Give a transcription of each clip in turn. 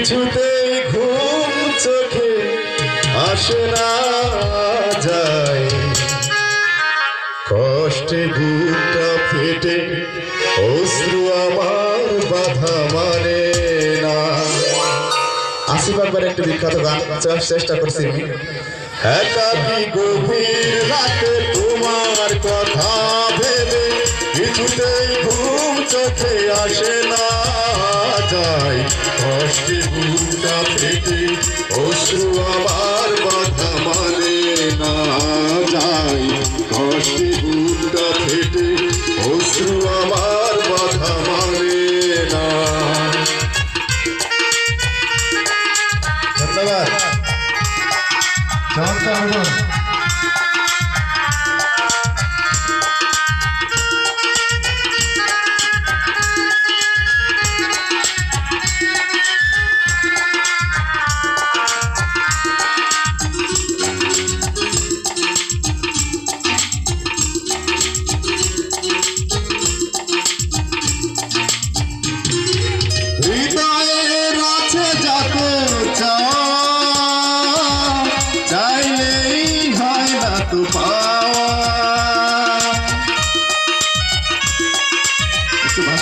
কিছুতেই ঘুম চোখে আসে না যায়। কষ্টে বুকটা ফেটে, অশ্রু আমার বাধা মানে না। আসিফ আকবর একটি বিখ্যাত গান চেষ্টা করছি আমি। একাকি গভীর রাতে তোমার কথা ভেবে কিছুতেই ঘুম চোখে আসে না। যায়। কষ্টে বুকটা ফেটে অশ্রু আমার বাধা মানে না যায়। কষ্টে বুকটা ফেটে অশ্রু আমার বাধা মানে না ধন্যবাদ।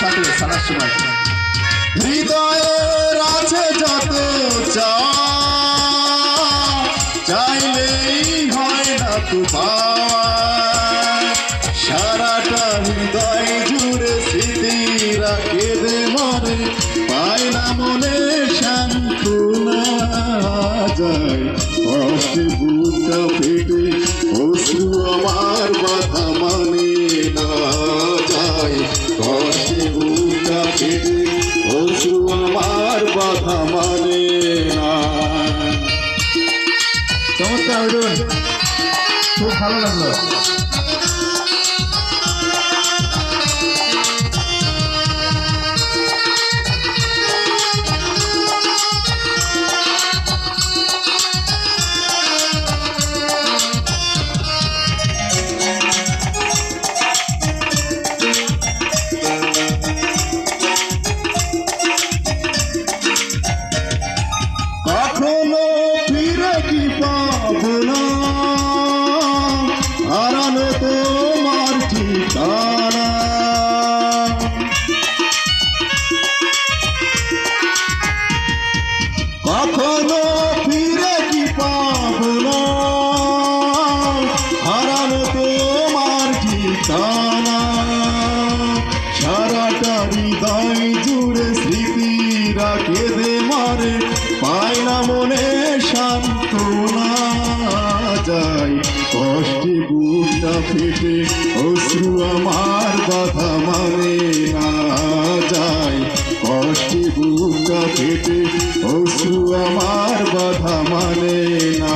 করে সারার সময়। হৃদয়ের আছে যত চাইলেই হয় না হৃদয় স্মৃতিরা কেঁদে মরে পায় না মনে শান্তুনা যায়। কষ্টে আয়োজন। খুব ভালো লাগল। সান্ত্বনা যায় কষ্টে বুকটা ফেটে অশ্রু আমার কথা মানে না যায়। কষ্টে বুকটা ফেটে অশ্রু আমার বাধা মানে না।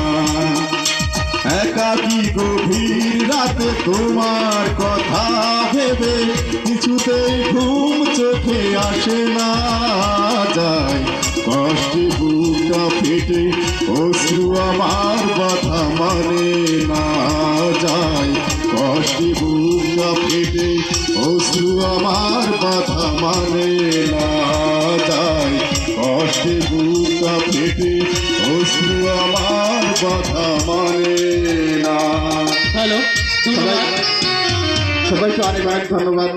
একাকি গভীর রাতে তোমার কথা ভেবে কিছুতেই ঘুম চোখে আসে না। আমার কথা মানে না যায়। কষ্টে বুকটা ফেটে অশ্রু আমার কথা মানে না যায়। কষ্টে বুকটা ফেটে অশ্রু আমার কথা মানে না। হ্যালো সবাই সবাইকে অনেক অনেক ধন্যবাদ।